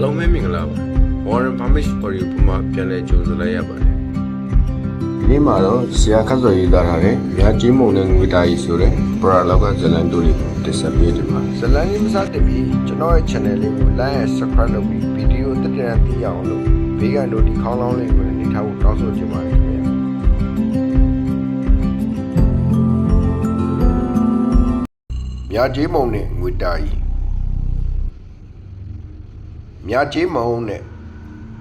အားလုံးပဲမင်္ဂလာပါ Warren Pamish Audio ပုံမှာပြန်လည်ကြိုဆိုလိုက်ရပါတယ်ဒီနေ့မှာတော့ဆရာခတ်စော်ရေးသားထားတဲ့မြာကြီးမုံနဲ့ငွေတာကြီးဆိုတဲ့ပရာလောက်ကဇလန်တူလေးကိုတင်ဆက်ပေးကြပါဇလန်လေးမစတင်ပြီးကျွန်တော်ရဲ့ channel လေးကို like and subscribe လုပ်ပြီးဗီဒီယိုတက်တဲ့သိရအောင်လို့ဘေးကနေဒီခေါင်းလောင်းလေးကိုလည်းနေထားဖို့တောင်းဆိုချင်ပါတယ်ခင်ဗျာမြာကြီးမုံနဲ့ငွေတာကြီး မြာကြီးမုံနဲ့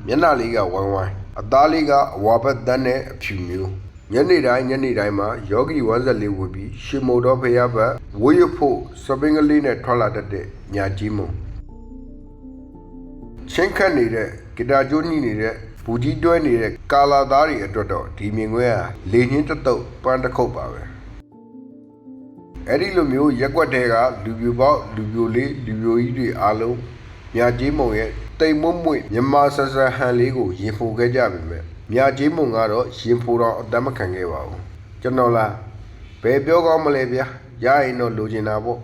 မျက်နှာလေးကဝိုင်းဝိုင်းအသားလေးကအဝါဘက်တန်းနဲ့အဖြူမျိုးညနေတိုင်းညနေတိုင်းမှာယောဂီဝမ်းဆက်လေးဝတ်ပြီးရှင်မိုတော်ဖရာဘတ်ဝိရဖို့စပင်းကလေးနဲ့ထွက်လာတတ်တဲ့ညာကြီးမုံချင်းခတ်နေတဲ့ဂီတာကျိုးညှိနေတဲ့ဘူကြီးတွဲနေတဲ့ကာလာသားတွေအတွက်တော့ဒီမြင်ကွင်းဟာလေညင်းတတုတ်ပန်းတစ်ခုတ်ပါပဲအဲ့ဒီလိုမျိုးရက်ွက်တဲ့ကလူပြိုပေါက်လူပြိုလေးလူပြိုကြီးတွေအားလုံး မြာကြီးမုံရဲ့တိမ်မွတ်မွေ့မြမဆဆဟန်လေးကိုရင်ဖိုခဲ့ကြပြီမဲ့မြာကြီးမုံကတော့ရင်ဖိုတော့အတတ်မခံခဲ့ပါဘူးကျွန်တော်လားဘယ်ပြောကောင်းမလဲဗျာရရင်တော့လိုချင်တာပေါ့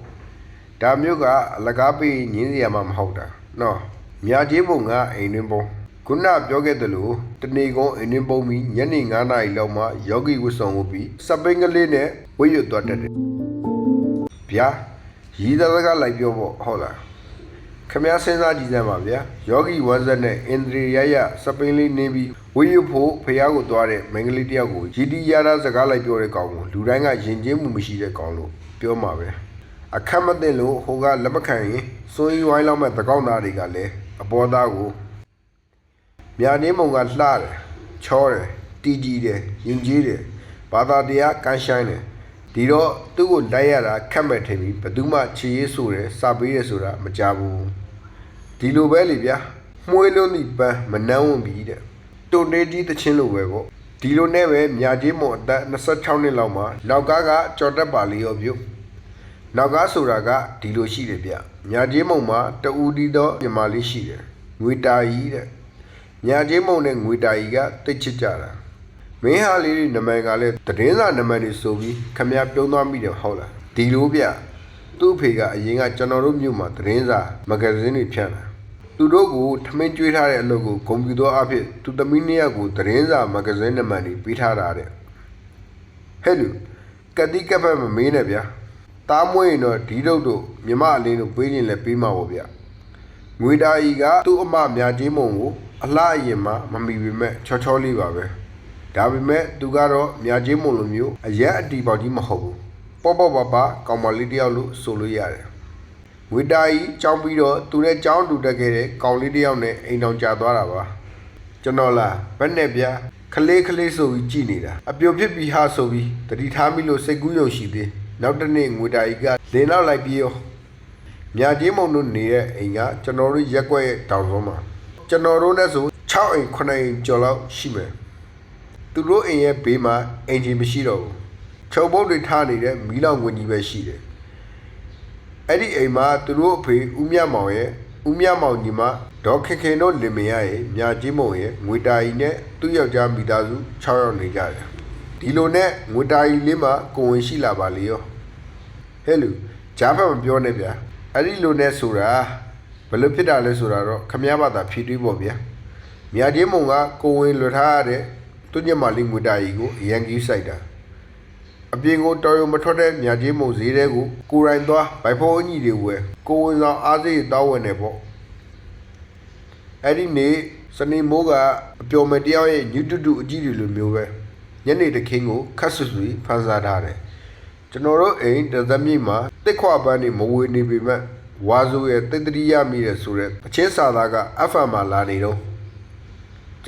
ဒါမျိုးကအလကားပေးညင်းစရာမှမဟုတ်တာနော်မြာကြီးမုံကအိမ်တွင်းပုံခုနပြောခဲ့သလိုတနေကုန်းအိမ်တွင်းပုံပြီးညနေ9နာရီလောက်မှယောဂီဝတ်ဆောင်ဖို့ပြီးစပိန်ကလေးနဲ့ဝိရွတ်သွားတတ်တယ်ဗျာရီးသားကလိုက်ပြောပေါ့ဟုတ်လား ခမည်းစဉ်းစားကြည့်စမ်းပါဗျာယောဂီဝါဇက်နဲ့အင်ဒရီရရစပိန်လေးနင်းပြီးဝိယဖို့ဖះကိုသွားတဲ့မင်္ဂလိတယောက်ကိုဂျီတီယာရာစကားလိုက်ပြောတဲ့ကောင်ကိုလူတိုင်းကယဉ်ကျေးမှုမရှိတဲ့ကောင်လို့ပြောမှာပဲအခက်မသိလို့ဟိုကလက်မခံရင်စွန်းရီဝိုင်းလောက်မဲ့သကောက်သားတွေကလည်းအပေါ်သားကိုမြာနေမုံကလှတယ်ချောတယ်တီတီတယ်ယဉ်ကျေးတယ်ဘာသာတရားကန်းဆိုင်တယ်ဒီတော့ သူ့ကိုလိုက်ရတာခက်မဲ့ထင်ပြီးဘယ်သူမှခြေရေးဆိုတယ်စာပေးတယ်ဆိုတာမကြဘူးဒီလိုပဲလေဗျာမှုေးလုံးဒီပန်းမနှမ်းဝင်ပြီတဲ့တုန်တေးကြီးတချင်းလိုပဲပေါ့ဒီလိုနဲ့ပဲမြာကြီးမွန်အသက်26နှစ်လောက်မှာနောက်ကားကကြော်တက်ပါလေရောပြုတ်နောက်ကားဆိုတာကဒီလိုရှိတယ်ဗျမြာကြီးမုံမှာတူဒီတော့ညီမလေးရှိတယ်ငွေတာကြီးတဲ့မြာကြီးမုံနဲ့ငွေတာကြီးကတိတ်ချစ်ကြတာ မင်းဟာလေးတွေနမန်ကလည်းတည်င်းစာနမန်တွေဆိုပြီးခမရပြုံးသွားမိတယ်ဟုတ်လားဒီလိုဗျသူ့အဖေကအရင်ကကျွန်တော်တို့မြို့မှာတည်င်းစာမဂ္ဂဇင်းတွေဖြန့်တာသူတို့ကိုထမင်းကျွေးထားတဲ့အလုပ်ကိုဂုံပြူသောအဖြစ်သူသမီးနှစ်ယောက်ကိုသတင်းစာမဂ္ဂဇင်းနံပါတ်တွေပေးထားတာတဲ့ဟဲ့လူကတိကပတ်မမေးနဲ့ဗျာတားမွေးရင်တော့ဒီတော့တို့မြမအလင်းတို့ပေးရင်လည်းပေးမှာပေါ့ဗျာငွေတာကြီးကသူ့အမမြကြီးမုံကိုအလှအရင်မှမမီပေမဲ့ချောချောလေးပါပဲ ဒါပေမဲ့သူကတော့မြကြီးမုံလိုမျိုးအရက်အတီပေါက်ကြီးမဟုတ်ဘူးပေါ့ပေါ့ပါပါကောင်မလေးတယောက်လို့ဆိုလို့ရတယ်ငွေတာကြီးကြောင်းပြီးတော့သူနဲ့ကြောင်းတူတက်ခဲ့တဲ့ကောင်လေးတစ်ယောက်နဲ့အိမ်တော်ကြာသွားတာပါကျွန်တော်လားဘက်နဲ့ဗျာခလေးခလေးဆိုပြီးကြည်နေတာအပြိုဖြစ်ပြီးဟာဆိုပြီးတတိထားမိလို့စိတ်ကူးယုံရှိသေးနောက်တစ်နေ့ငွေတာကြီးကလင်းနောက်လိုက်ပြီးရောမြာကြီးမုံတို့နေတဲ့အိမ်ကကျွန်တော်တို့ရက်ွက်ရဲ့တောင်ဆုံးမှာကျွန်တော်တို့နဲ့ဆို6အိမ်9အိမ်ကျော်လောက်ရှိမယ် သူတို့အိမ်ရဲ့ဘေးမှာအင်ဂျင်မရှိတော့ဘူးချုပ်ပုတ်တွေထားနေတဲ့မီးလောင်ဝင်ကြီးပဲရှိတယ်အဲ့ဒီအိမ်မှာသူတို့အဖေဦးမြတ်မောင်ရဲ့ဦးမြတ်မောင်ညီမဒေါ်ခင်ခင်တို့လင်မယားရဲ့မြာကြီးမုံရဲ့ငွေတာကြီးနဲ့သူ့ယောက်ျားမိသားစု6ယောက်နေကြတယ်ဒီလိုနဲ့ငွေတာကြီးလေးမှာကိုဝင်ရှိလာပါလေရောဟဲ့လူဂျားဖတ်မပြောနဲ့ဗျာအဲ့ဒီလိုနဲ့ဆိုတာဘယ်လိုဖြစ်တာလဲဆိုတာတော့ခမည်းဘာသာဖြည့်တွေးပေါ့ဗျာမြာကြီးမုံကကိုဝင်လွတ်ထားရတဲ့ သူညမလေးငွေတာကြီးကိုအရန်ကြီးစိုက်တာအပြင်ကိုတော်ရုံမထွက်တဲ့မြကြီးမုံဈေးတဲ့ကိုကိုရိုင်းသွားဘိုက်ဖိုးအညီတွေဝယ်ကိုဝင်ဆောင်အားစိတ်တောင်းဝင်နေပေါ့အဲ့ဒီနေ့စနေမိုးကအပျော်မဲ့တယောက်ရဲ့ညူတူတူအကြည့်တွေလိုမျိုးပဲညနေတခင်းကိုခတ်ဆူဆူဖန်ဆာထားတယ်ကျွန်တော်တို့အိမ်တသမီမှာတစ်ခွပန်းနေမဝေနေပေမဲ့ဝါဆိုရဲ့တိတ်တရိရမိတယ်ဆိုတော့အချင်းစာသားက FM မှာလာနေတော့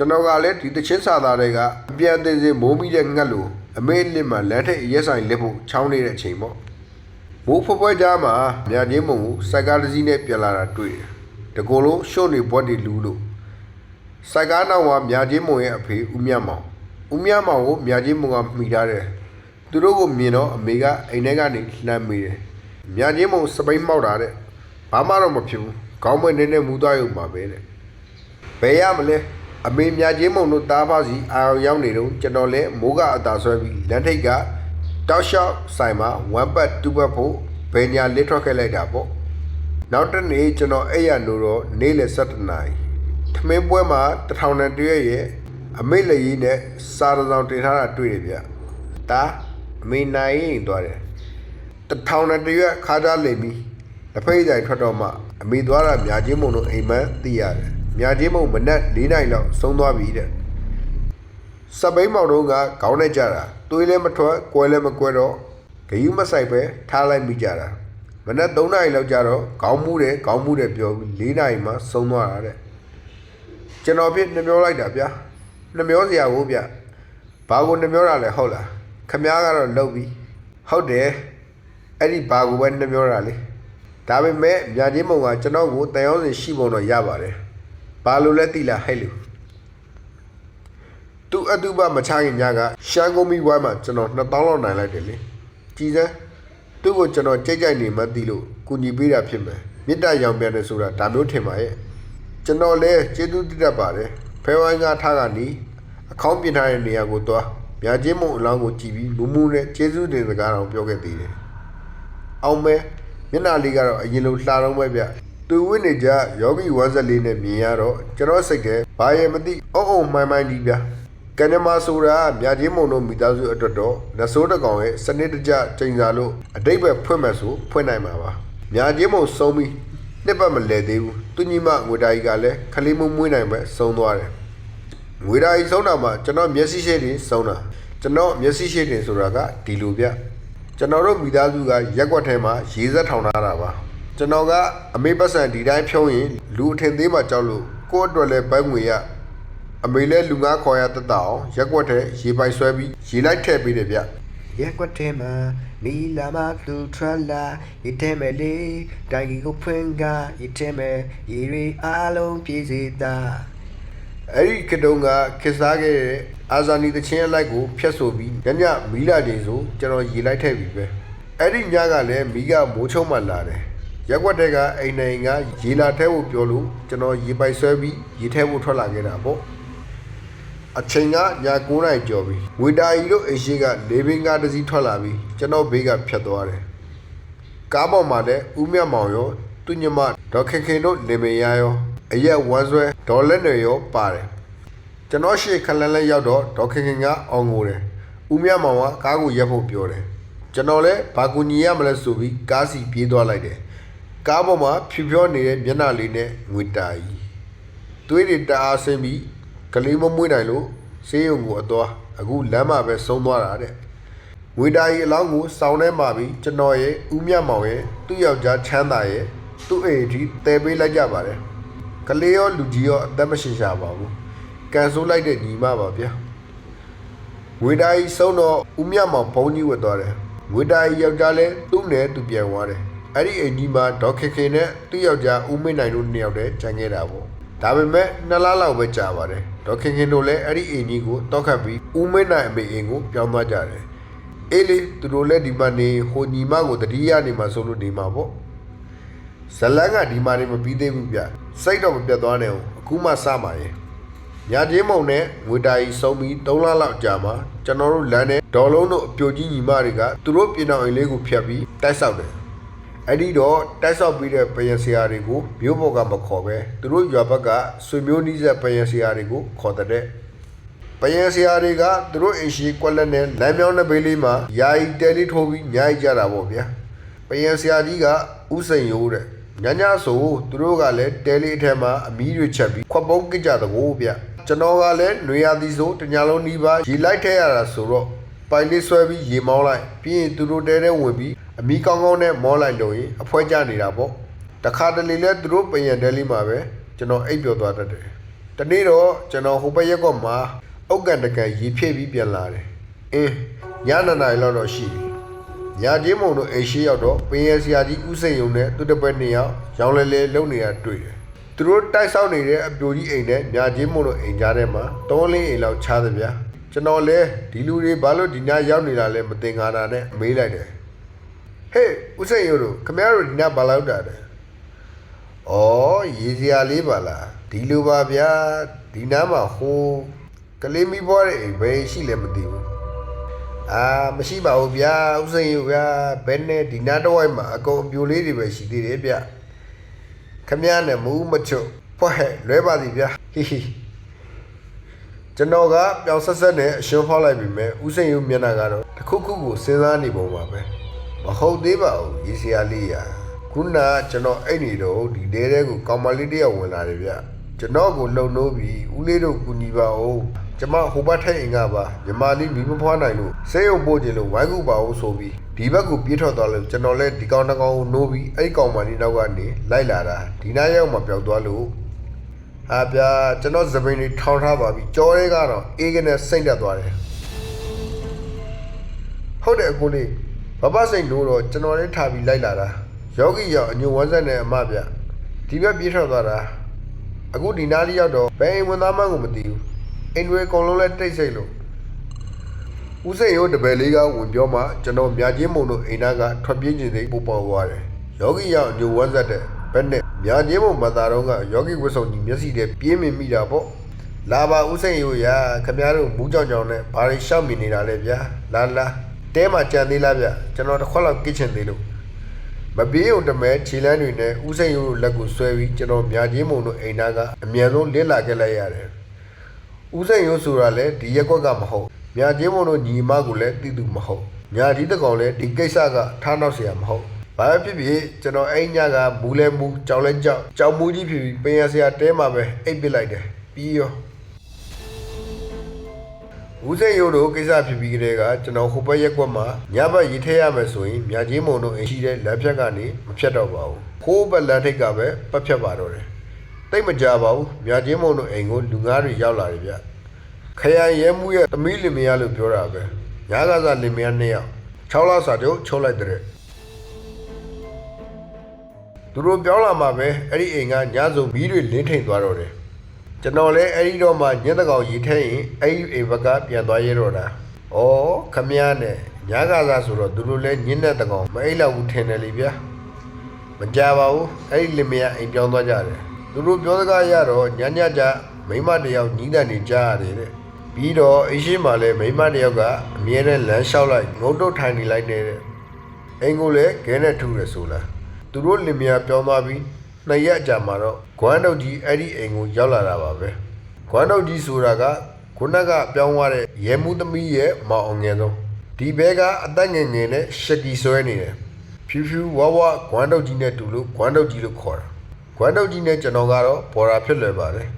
ကျွန်တော်ကလည်းဒီတချင်းစာသားတွေကအပြန်အသေးစင်မိုးမိတဲ့ငှက်လိုအမေလစ်မှာလမ်းထိပ်ရက်ဆိုင်လက်ဖို့ချောင်းနေတဲ့အချိန်ပေါ့မိုးဖွယ်ဖွယ်ကြားမှာမြာချင်းမုံကိုစိုက်ကားတစ်စီးနဲ့ပြန်လာတာတွေ့တယ်တကောလုံးရှုံနေဘွက်တွေလူးလို့စိုက်ကားနောက်မှာမြာချင်းမုံရဲ့အဖေဦးမြတ်မောင်ဦးမြတ်မောင်ကိုမြာချင်းမုံကမှီထားတယ်သူတို့ကိုမြင်တော့အမေကအိမ်ထဲကနေလှမ်းမိတယ်မြာချင်းမုံစပိန်မှောက်တာတဲ့ဘာမှတော့မဖြစ်ဘူးခေါင်းမွေနေနေမူသွားရုံပါပဲတဲ့ဘယ်ရမလဲ အမေမြချင်းမုံတို့တားဖစီအာရုံရောက်နေတော့ကျွန်တော်လည်းမိုးကအသာဆွဲပြီးလမ်းထိပ်ကတောက်လျှောက်ဆိုင်မှာ1ပတ်2ပတ်ဖို့ဘယ်ညာလစ်ထွက်ခဲ့လိုက်တာပေါ့နောက်တစ်နေ့ကျွန်တော်အဲ့ရလို့တော့နေ့လယ်7နာရီထမင်းပွဲမှာတထောင်နဲ့တရွက်ရဲ့အမိတ်လက်ကြီးနဲ့စာရဆောင်တင်ထားတာတွေ့တယ်ဗျဒါအမေနိုင်ရင်သွားတယ်တထောင်နဲ့တရွက်ခါးကြလိမ့်ပြီလက်ဖိတ်တိုင်ထွက်တော့မှအမေသွားတာမြာချင်းမုံတို့အိမ်မန်းသိရတယ် မြာချင်းမုံမနက်၄နာရီလောက်ဆုံးသွားပြီတဲ့စပိန်မောင်တို့ကခေါင်းနဲ့ကြတာသွေးလည်းမထွက်ကွဲလည်းမကွဲတော့ဂယုမဆိုင်ပဲထားလိုက်မိကြတာမနက်3နာရီလောက်ကြတော့ခေါင်းမူးတယ်ခေါင်းမူးတယ်ပြောပြီး4နာရီမှဆုံးသွားတာတဲ့ကျွန်တော်ပြစ်နှမျောလိုက်တာဗျာနှမျောစရာကိုဗျဘာကိုနှမျောတာလဲဟုတ်လားခမားကတော့လှုပ်ပြီဟုတ်တယ်အဲ့ဒီဘာကိုပဲနှမျောတာလေဒါပေမဲ့မြာချင်းမုံကကျွန်တော်ကိုတန်ရောင်းစင်ရှိပုံတော့ရပါတယ် ဘာလို့လဲသိလားဟဲ့လူသူအတုပမချခင်ညကရှမ်းကုန်းမီဝိုင်းမှာကျွန်တော်2000လောက်နိုင်လိုက်တယ်လေကြည်စမ်းသူ့ကိုကျွန်တော်ကြိတ်ကြိုက်နေမှသိလို့ကူညီပေးတာဖြစ်မယ်မေတ္တာရောင်ပြန်တယ်ဆိုတာဒါမျိုးထင်ပါရဲ့ကျွန်တော်လည်းကျေးဇူးတည်တတ်ပါတယ်ဖဲဝိုင်းကထားကနီးအခေါင်းပြင်ထားတဲ့နေရာကိုသွားမြာချင်းမုံအလောင်းကိုကြည်ပြီးမူးမူးနဲ့ကျေးဇူးတင်စကားတော်ပြောခဲ့သေးတယ်အောင်မဲမျက်နှာလေးကတော့အရင်လိုလှတော့ပဲဗျ သူဝိနေကြယောဂီဝမ်းဆက်လေးနဲ့မြင်ရတော့ကျွန်တော်စိတ်ထဲဘာရဲ့မသိအုံအုံမှိုင်းမှိုင်းဒီဗျာကန်နမာဆိုတာမြာချင်းမုံတို့မိသားစုအတွက်တော့နဆိုးတကောင်ရဲ့စနစ်တကျချိန်စာလို့အတိတ်ပဲဖွင့်မယ်ဆိုဖွင့်နိုင်မှာပါမြာချင်းမုံဆုံးပြီးနှစ်ပတ်မလဲသေးဘူးသူညီမငွေတာကြီးကလည်းခလေးမွေးမွေးနိုင်ပဲဆုံးသွားတယ်ငွေတာကြီးဆုံးတာမှကျွန်တော်မျက်စိရှိတင်ဆုံးတာကျွန်တော်မျက်စိရှိတင်ဆိုတာကဒီလိုဗျကျွန်တော်တို့မိသားစုကရက်ွက်ထဲမှာရေစက်ထောင်ထားတာပါ ကျွန်တော်ကအမေပတ်စံဒီတိုင်းဖြုံးရင်လူအထင်သေးမှကြောက်လို့ကိုယ့်အတွက်လည်းဘိုင်းငွေရအမေလည်းလူငါခေါ်ရတတ်တာအောင်ရက်ွက်ထဲရေပိုက်ဆွဲပြီးရေလိုက်ထည့်ပေးတယ်ဗျရက်ကွက်ထဲမှာနီလာမသူထရလာရတဲ့မဲ့လေတိုင်ကြီးကိုဖွင့်ကရတဲ့မဲ့ရေရီအားလုံးပြည့်စေတာအဲ့ဒီကတုံးကခစ်စားခဲ့တဲ့အာဇာနီတချင်းအလိုက်ကိုဖျက်ဆိုပြီးညညမီးလာချိန်ဆိုကျွန်တော်ရေလိုက်ထည့်ပြီးပဲအဲ့ဒီညကလည်းမီးကမိုးချုံမှလာတယ် ရက်ွက်ထဲကအိမ်နိုင်ကရေလာထဲဖို့ပြောလို့ကျွန်တော်ရေပိုက်ဆွဲပြီးရေထဲဖို့ထွက်လာခဲ့တာပေါ့အချိန်ကည9နာရီကျော်ပြီဝီတာကြီးတို့အိမ်ရှိကလေဘင်းကားတစ်စီးထွက်လာပြီးကျွန်တော်ဘေးကဖြတ်သွားတယ်ကားပေါ်မှာလည်းဦးမြတ်မောင်ရောသူညမဒေါက်ခင်ခင်တို့နေမရရောအရက်ဝမ်းဆွဲဒေါ်လက်တွေရောပါတယ်ကျွန်တော်ရှေ့ခလန်းလဲရောက်တော့ဒေါက်ခင်ခင်ကအောင်းငိုတယ်ဦးမြတ်မောင်ကကားကိုရက်ဖို့ပြောတယ်ကျွန်တော်လည်းဘာကူညီရမလဲဆိုပြီးကားစီပြေးသွားလိုက်တယ် ကားပေါ်မှာဖြူဖြောနေတဲ့မျက်နှာလေးနဲ့ငွေတာကြီးသွေးတွေတအားဆင်းပြီးကလေးမမွေးနိုင်လို့ဆေးရုံကိုအသွားအခုလမ်းမှာပဲဆုံးသွားတာတဲ့ဝေတာကြီးအလောင်းကိုစောင်းထဲမှာပြီးကျွန်တော်ရဲ့ဦးမြတ်မောင်ရဲ့သူ့ယောက်ျားချမ်းသာရဲ့သူ့အိမ်အထိတဲပေးလိုက်ကြပါတယ်ကလေးရောလူကြီးရောအသက်မရှင်ရှာပါဘူးကန်ဆိုးလိုက်တဲ့ညီမပါဗျာဝေတာကြီးဆုံးတော့ဦးမြတ်မောင်ဘုံကြီးဝတ်သွားတယ်ဝေတာကြီးယောက်ျားလည်းသူ့နဲ့သူပြန်သွားတယ် အဲ့ဒီအိမ်ကြီးမှာဒေါက်ခင်ခင်နဲ့သူ့ယောက်ျားဦးမင်းနိုင်တို့နှစ်ယောက်တည်းခြံခဲ့တာပေါ့ဒါပေမဲ့နှစ်လလောက်ပဲကြာပါတယ်ဒေါက်ခင်ခင်တို့လည်းအဲ့ဒီအိမ်ကြီးကိုတောက်ခတ်ပြီးဦးမင်းနိုင်အမေအိမ်ကိုပြောင်းသွားကြတယ်အေးလေသူတို့လည်းဒီမှာနေဟိုညီမကိုတတိယနေမှာဆိုလို့နေမှာပေါ့ဇလန်းကဒီမှာနေမပြီးသေးဘူးဗျစိတ်တော့မပြတ်သွားနဲ့ဦးအခုမှစမှာရဲ့ညာချင်းမုံနဲ့ငွေတာကြီးစုံပြီး3လလောက်ကြာမှာကျွန်တော်တို့လမ်းနဲ့ဒေါ်လုံးတို့အပြိုကြီးညီမတွေကသူတို့ပြင်တော်အိမ်လေးကိုဖျက်ပြီးတိုက်ဆောက်တယ် အဲ့ဒီတော့တိုက်ဆောက်ပြီးတဲ့ပယံဆရာတွေကိုမြို့ပေါ်ကမခေါ်ပဲသူတို့ရွာဘက်ကဆွေမျိုးနီးစပ်ပယံဆရာတွေကိုခေါ်တဲ့ပယံဆရာတွေကသူတို့အိမ်ရှိကွက်လက်နဲ့လမ်းမြောင်းတဲ့ဘေးလေးမှာယာယီတဲလေးထိုးပြီးညားကြတာပေါ့ဗျာပယံဆရာကြီးကဥစိန်ရိုးတဲ့ညညဆိုသူတို့ကလည်းတဲလေးအထက်မှာအမီးတွေချက်ပြီးခွက်ပုံးကစ်ကြတကိုးဗျကျွန်တော်ကလည်းຫນွေရသည်ဆိုတညာလုံးနီးပါးရေလိုက်ထဲရတာဆိုတော့ ပိုင်လေးဆွဲပြီးရေမောင်းလိုက်ပြီးရင်သူတို့တဲတဲဝင်ပြီးအမီးကောင်းကောင်းနဲ့မောင်းလိုက်လို့ရင်အဖွဲကျနေတာပေါ့တခါတလေလဲသူတို့ပယံတဲလေးမှာပဲကျွန်တော်အိပ်ပျော်သွားတတ်တယ်တနေ့တော့ကျွန်တော်ဟိုဘက်ရက်ကွက်မှာအုတ်ကန်တကန်ရေဖြည့်ပြီးပြန်လာတယ်။အင်းညနေနိုင်လောက်တော့ရှိပြီ။ညာချင်းမုံတို့အိမ်ရှိရောက်တော့ပင်ရဆရာကြီးဥစိန်ယုံနဲ့သူတစ်ပတ်နှစ်ယောက်ရောင်လဲလဲလုံနေတာတွေ့တယ်။သူတို့တိုက်ဆောက်နေတဲ့အပြိုကြီးအိမ်နဲ့ညာချင်းမုံတို့အိမ်ကြားထဲမှာတောင်းလင်းအိမ်လောက်ချားသဗျာ။ ကျွန်တော်လဲဒီလူတွေဘာလို့ဒီညရောက်နေတာလဲမတင်ကားတာနဲ့မေးလိုက်တယ်။ဟေးဥစိန်ယုံတို့ခမရတို့ဒီညဘာလောက်တာလဲ။ဩရေစရာလေးပါလားဒီလိုပါဗျာဒီနားမှာဟိုကလေးမီးပွားတဲ့အိမ်ပဲရှိလည်းမသိဘူးအာမရှိပါဘူးဗျာဥစိန်ယူဗျာဘယ်နဲ့ဒီနားတစ်ဝိုက်မှာအကုန်အပြိုလေးတွေပဲရှိသေးတယ်ဗျခမည်းနဲ့မူးမချွတ်ဖွက်ဟဲ့လွဲပါသည်ဗျာဟိဟိ ကျွန်တော်ကပြောင်ဆက်ဆက်နဲ့အရှုံးဖောက်လိုက်ပြီမဲ့ဥစိန်ရုံမျက်နှာကတော့တစ်ခုခုကိုစဉ်းစားနေပုံပါပဲမဟုတ်သေးပါဘူးရေစရာလေးရာခုနကကျွန်တော်အဲ့နေတော့ဒီတဲတဲကိုကောင်မလေးတယောက်ဝင်လာတယ်ဗျကျွန်တော်ကိုလုံလို့ပြီးဦးလေးတို့ကူညီပါဦးကျမဟိုဘက်ထိုက်အင်ကပါညီမလေးမိမဖွားနိုင်လို့ဆေးရုံပို့ခြင်းလို့ဝိုင်းကူပါဦးဆိုပြီးဒီဘက်ကိုပြေးထွက်သွားလို့ကျွန်တော်လည်းဒီကောင်တစ်ကောင်ကိုနိုးပြီးအဲ့ကောင်မလေးနောက်ကနေလိုက်လာတာဒီနားရောက်မှပျောက်သွားလို့ ဟာဗျာကျွန်တော်သပင်းလေးထောင်ထားပါပြီကြောရဲကတော့အေးကနေစိတ်တက်သွားတယ်ဟုတ်တယ်အကိုလေးဘဘစိတ်လို့တော့ကျွန်တော်လေးထားပြီးလိုက်လာတာယောဂီရောက်အညိုဝမ်းဆက်နဲ့အမဗျဒီဘက်ပြေးထွက်သွားတာအခုဒီနားလေးရောက်တော့ဘယ်အိမ်ဝင်သားမှန်းကိုမသိဘူးအိမ်တွေအကုန်လုံးလဲတိတ်ဆိတ်လို့ဦးစိန်ရိုးတပယ်လေးကဝင်ပြောမှကျွန်တော်မြချင်းမုံတို့အိမ်သားကထွက်ပြေးခြင်းစိတ်ပူပေါ်သွားတယ်ယောဂီရောက်အညိုဝမ်းဆက်တဲ့ဘက်နဲ့ မြချင်းမုံမသားတော့ကယောဂီဝတ်စုံကြီးမျက်စိထဲပြေးမြင်မိတာပေါ့လာပါဦးစိန်ရိုးရာခမရတို့မူးကြောင်ကြောင်နဲ့ဘာတွေရှောက်မိနေတာလဲဗျာလာလာတဲမှာကြံသေးလားဗျကျွန်တော်တစ်ခွက်လောက်ကစ်ချင်သေးလို့ မပြေးုံတမဲခြေလန်းတွေနဲ့ဥစိန်ရိုးတို့လက်ကိုဆွဲပြီးကျွန်တော်မြာချင်းမုံတို့အိမ်သားကအမြန်ဆုံးလစ်လာခဲ့လိုက်ရတယ်။ဥစိန်ရိုးဆိုတာလည်းဒီရက်ကွက်ကမဟုတ်မြာချင်းမုံတို့ညီမကိုလည်းတိတူမဟုတ်ညာကြီးတကောင်လည်းဒီကိစ္စကထားနောက်เสียမဟုတ် ဘာပဲဖြစ်ဖြစ်ကျွန်တော်အိမ်ညကမူလဲမူကြောင်လဲကြောင်ကြောင်မူကြီးဖြစ်ပြီးပင်ရစရာတဲမှာပဲအိပ်ပစ်လိုက်တယ်ပြီးရောဦးစိန်ရိုးတို့ကိစ္စဖြစ်ပြီးကလေးကကျွန်တော်ဟိုဘက်ရက်ကွက်မှာညဘက်ရေးထည့်ရမယ်ဆိုရင်မြချင်းမုံတို့အိမ်ရှိတဲ့လက်ဖြတ်ကနေမဖြတ်တော့ပါဘူးခိုးဘက်လက်ထိတ်ကပဲပတ်ဖြတ်ပါတော့တယ်တိတ်မကြပါဘူးမြချင်းမုံတို့အိမ်ကိုလူငါးတွေရောက်လာတယ်ဗျခရံရဲမှုရဲ့သမီးလင်မယားလို့ပြောတာပဲညကစားလင်မယားနှစ်ယောက်6လစာချုပ်ချုပ်လိုက်တဲ့ သူတို့ပြောင်းလာမှပဲအဲ့ဒီအိမ်ကညစုံမီးတွေလင်းထိန်သွားတော့တယ်ကျွန်တော်လည်းအဲ့ဒီတော့မှညက်တကောင်ရေးထဲရင်အဲ့ဒီအိမ်ဘက်ကပြန်သွားရတော့တာ။ဩခမည်းနဲ့ညကစားဆိုတော့သူတို့လည်းညင်းတဲ့တကောင်မအိပ်လောက်ဘူးထင်တယ်လေဗျာ။မကြပါဘူးအဲ့ဒီလင်မယားအိမ်ပြောင်းသွားကြတယ်။သူတို့ပြောစကားရတော့ညညကြမိန်းမတစ်ယောက်ညီးတဲ့နေကြားရတယ်တဲ့။ပြီးတော့အိမ်ရှိမှလည်းမိန်းမတစ်ယောက်ကအမြဲတမ်းလမ်းလျှောက်လိုက်ငုတ်တုတ်ထိုင်နေလိုက်နေတဲ့။အိမ်ကိုလည်းခဲနဲ့ထူရဆိုလား။ သူတို့လင်မယားပြောင်းသွားပြီးနှစ်ရက်အကြာမှာတော့ဂွမ်းတုတ်ကြီးအဲ့ဒီအိမ်ကိုရောက်လာတာပါပဲဂွမ်းတုတ်ကြီးဆိုတာကခုနကပြောင်းသွားတဲ့ရဲမှုသမီးရဲ့မောင်အောင်ငယ်ဆုံးဒီဘဲကအသက်ငယ်ငယ်နဲ့ရှက်ကီဆွဲနေတယ်ဖြူဖြူဝဝဂွမ်းတုတ်ကြီးနဲ့တူလို့ဂွမ်းတုတ်ကြီးလို့ခေါ်တာဂွမ်းတုတ်ကြီးနဲ့ကျွန်တော်ကတော့ဘော်ရာဖြစ်လွယ်ပါတယ်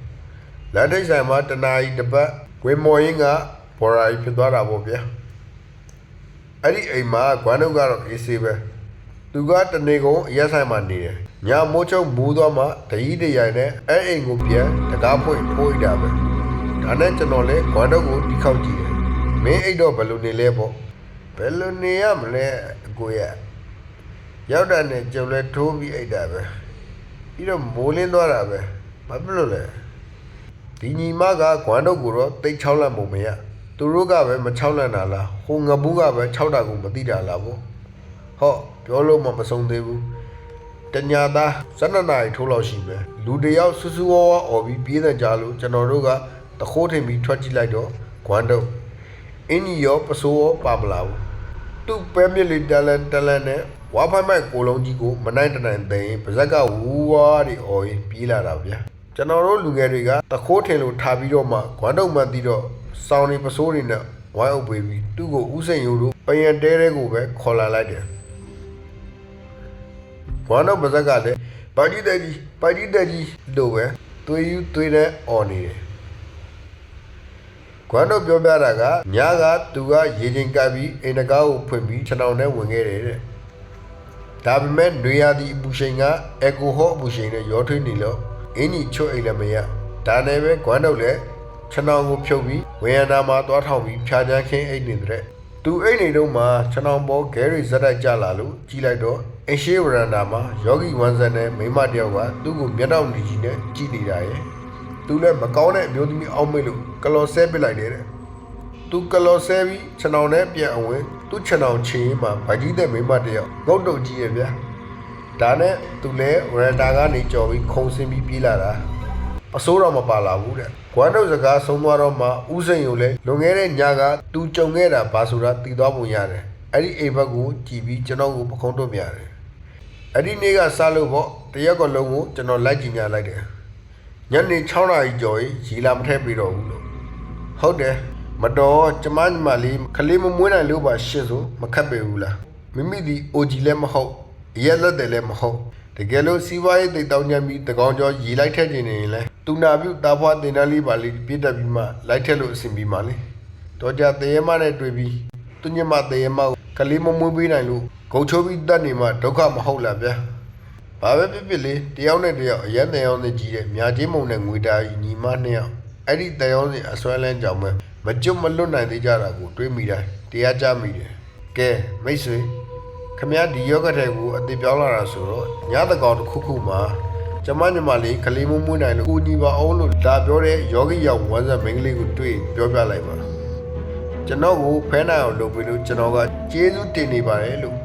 လမ်းထိပ်ဆိုင်မှာတနာရီတစ်ပတ်ဝင်မော်ရင်းကဘော်ရာကြီးဖြစ်သွားတာပေါ့ဗျာအဲ့ဒီအိမ်မှာဂွမ်းတုတ်ကတော့အေးဆေးပဲ သူကတနေကုန်အရက်ဆိုင်မှာနေတယ်။ညမိုးချုံမူးသွားမှတကြီးတရိုင်နဲ့အဲ့အိမ်ကိုပြန်တကားဖွင့်ပို့ရတာပဲ။ဒါနဲ့ကျွန်တော်လည်းခွမ်းတော့ကိုတီးခေါက်ကြည့်တယ်။မင်းအိတ်တော့ဘယ်လိုနေလဲပေါ့။ဘယ်လိုနေရမလဲအကိုရ။ရောက်တာနဲ့ကျုပ်လည်းထိုးပြီးအိတ်တာပဲ။ပြီးတော့မိုးလင်းသွားတာပဲ။ဘာဖြစ်လို့လဲ။ဒီညီမကခွမ်းတော့ကိုတော့တိတ်ချောက်လန့်ပုံမရ။သူတို့ကပဲမချောက်လန့်တာလား။ဟိုငဘူးကပဲချောက်တာကိုမသိတာလားပေါ့။ဟော ပြောလို့မှမဆုံးသေးဘူးတညာသား12နာရီထိုးလောက်ရှိမယ်လူတစ်ယောက်ဆူဆူဝါးဝါအော်ပြီးပြေးတဲ့ကြလို့ကျွန်တော်တို့ကတခိုးထင်ပြီးထွက်ကြည့်လိုက်တော့ဂွမ်တုတ်အင်းကြီးရောပစိုးရောပါမလာဘူးသူ့ပဲမြစ်လေးတလန်တလန်နဲ့ဝါဖိုင်မိုက်ကိုလုံးကြီးကိုမနိုင်တနိုင်သိရင်ပါဇက်ကဝူဝါးတွေအော်ရင်ပြေးလာတာဗျာကျွန်တော်တို့လူငယ်တွေကတခိုးထင်လို့ထားပြီးတော့မှဂွမ်တုတ်မှတီးတော့စောင်းနေပစိုးတွေနဲ့ဝိုင်းအုပ်ပေးပြီးသူ့ကိုဥစိန်ရိုးတို့ပယံတဲတဲကိုပဲခေါ်လာလိုက်တယ် ဝမ်းတော့ပါဇက်ကလည်းပါကြီးတက်ကြီးပါကြီးတက်ကြီးလို့ပဲသွေးယူသွေးတဲ့အော်နေတယ်ကွမ်တော့ပြောပြတာကညကသူကရေချင်းကပ်ပြီးအိမ်တကားကိုဖွင့်ပြီးခြံအောင်နဲ့ဝင်ခဲ့တယ်တဲ့ဒါပေမဲ့နွေရာသီအပူချိန်ကအက်ကိုဟော့အပူချိန်နဲ့ရောထွေးနေလို့အင်းကြီးချွတ်အိမ်လည်းမရဒါနဲ့ပဲကွမ်တော့လည်းခြံအောင်ကိုဖြုတ်ပြီးဝေယန္တာမှာသွားထောင်ပြီးဖြာချမ်းခင်းအိမ်နေတဲ့ သူအိမ်နေတော့မှခြံအောင်ပေါ်ဂဲရီဇက်တိုက်ကြလာလို့ကြီးလိုက်တော့အရှိဝရန္တာမှာယောဂီဝမ်ဆန်နဲ့မိန်းမတယောက်ကသူ့ကိုမျက်တောင်နေကြီးနဲ့ကြည့်နေတာရဲ့သူလည်းမကောင်းတဲ့အမျိုးသမီးအောက်မေ့လို့ကလော်ဆဲပစ်လိုက်တယ်တဲ့သူကလော်ဆဲပြီးခြံအောင်နဲ့ပြန်အဝင်သူ့ခြံအောင်ချင်းမှာဗကြီးတဲ့မိန်းမတစ်ယောက်ငုတ်တုတ်ကြီးရဲ့ဗျာဒါနဲ့သူလည်းဝရန်တာကနေကြော်ပြီးခုံစင်းပြီးပြေးလာတာအစိုးရမပါလာဘူးတဲ့ ကွမ်တုတ်စကားဆုံးသွားတော့မှဥစိန်ကိုလည်းလွန်ခဲ့တဲ့ညကသူကြုံခဲ့တာဘာဆိုတာသိသွားပုံရတယ်အဲ့ဒီအိမ်ဘက်ကိုကြည်ပြီးကျွန်တော်ကိုပခုံးတွတ်ပြတယ်အဲ့ဒီနေ့ကစလို့ပေါ့တရက်ကလုံးကိုကျွန်တော်လိုက်ကြည့်ညာလိုက်တယ်ညနေ6နာရီကျော်ရင်ရီလာမထည့်ပြီးတော့ဘူးလို့ဟုတ်တယ်မတော်ကျမညီမလေးခလေးမမွေးနိုင်လို့ပါရှစ်ဆိုမခတ်ပေဘူးလားမိမိဒီ OG လည်းမဟုတ်ရက်လက်တယ်လည်းမဟုတ်တ ကယ်လို့စီးပွားရေးတိတ်တောင်းညံပြီးတကောင်ကျော်ရီလိုက်ထည့်ခြင်းနေရင်လဲတူနာပြုတာဖွားတင်တန်းလေးပါလေးပြည့်တက်ပြီးမှလိုက်ထည့်လို့အဆင်ပြေပါလေတော့ကြတရေမနဲ့တွေ့ပြီးသူညမတရေမကိုခလေးမမွေးပေးနိုင်လို့ဂုံချိုးပြီးတတ်နေမှဒုက္ခမဟုတ်လားဗျာဘာပဲဖြစ်ဖြစ်လေတယောက်နဲ့တယောက်အရက်တန်ရောင်းနေကြီးတဲ့မြာချင်းမုံနဲ့ငွေတာကြီးညီမနှစ်ယောက်အဲ့ဒီတန်ရောင်းစီအစွဲလန်းကြောင်ပဲမကျွတ်မလွတ်နိုင်သေးကြတာကိုတွေးမိတိုင်းတရားကြမိတယ်ကဲမိတ်ဆွေ ခမရဒီယောဂတဲ့ကိုအသေးပြောင်းလာတာဆိုတော့ညတကောင်တစ်ခုခုမှာကျမညီမလေးကလေးမမွေးနိုင်လို့ကိုညီပါအောင်လို့လာပြောတဲ့ယောဂီရောက်ဝမ်းဆက်မိန်းကလေးကိုတွေ့ပြောပြလိုက်ပါကျွန်တော်ကိုဖဲနိုင်အောင်လုပ်ပြီးလို့ကျွန်တော်ကကျေးဇူးတင်နေပါတယ်လို့